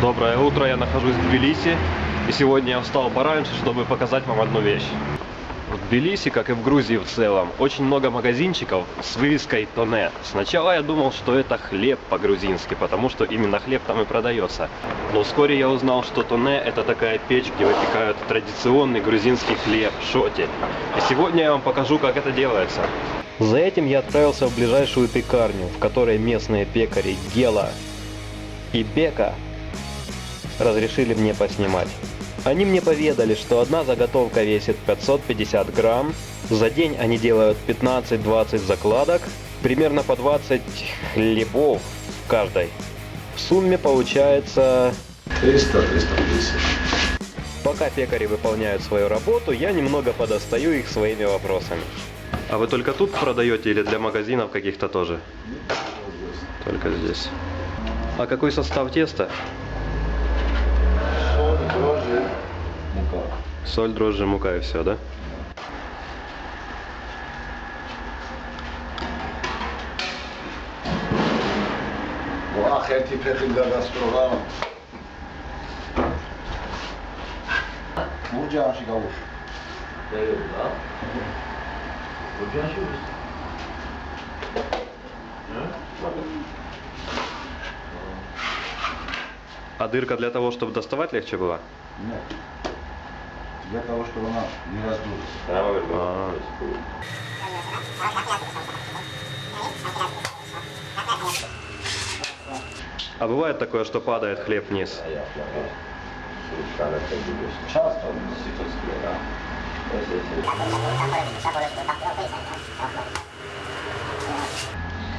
Доброе утро, я нахожусь в Тбилиси. И сегодня я встал пораньше, чтобы показать вам одну вещь. В Тбилиси, как и в Грузии в целом, очень много магазинчиков с вывеской Тоне. Сначала я думал, что это хлеб по-грузински, потому что именно хлеб там и продается. Но вскоре я узнал, что Тоне это такая печь, где выпекают традиционный грузинский хлеб шоти. И сегодня я вам покажу, как это делается. За этим я отправился в ближайшую пекарню, в которой местные пекари Гела и Бека разрешили мне поснимать. Они мне поведали, что одна заготовка весит 550 грамм, за день они делают 15-20 закладок, примерно по 20 хлебов в каждой. В сумме получается... 300-350. Пока пекари выполняют свою работу, я немного подостаю их своими вопросами. А вы только тут продаете или для магазинов каких-то тоже? Только здесь. А какой состав теста? Соль, дрожжи, мука. Соль, дрожжи, мука и все, да? واخر تفرق الرستوران Burcu aşık avuç. Evet lan. Burcu aşık avuç. А дырка для того, чтобы доставать легче была? Нет. Для того, чтобы она не раздулась. А, а бывает такое, что падает хлеб вниз? Часто.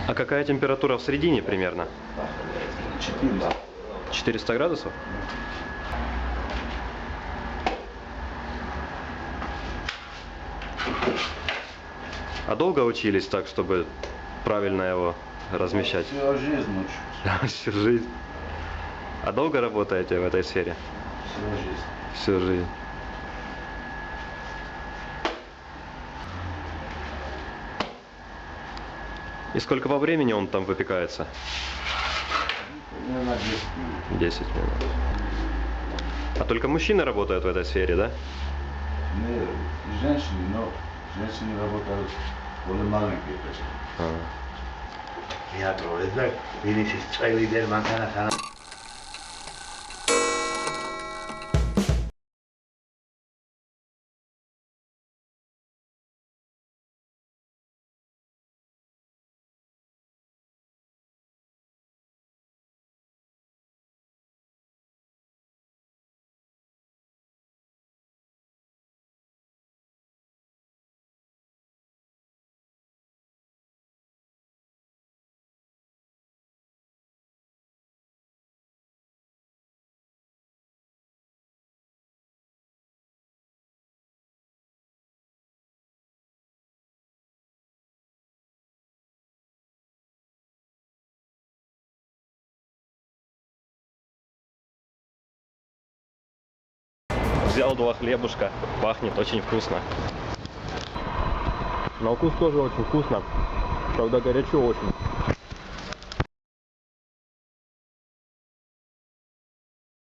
А какая температура в середине примерно? 400. 400 градусов? А долго учились так, чтобы правильно его размещать? Всю жизнь учусь. Всю жизнь. А долго работаете в этой сфере? Всю жизнь. Всю жизнь. И сколько по времени он там выпекается? Примерно 10 минут. 10 минут. А только мужчины работают в этой сфере, да? Не, и женщины, но женщины работали более маленькие песни. Я трое, да, видите, с твоей лидер Мантана Сана. Взял два хлебушка, пахнет очень вкусно. На вкус тоже очень вкусно, правда горячо очень.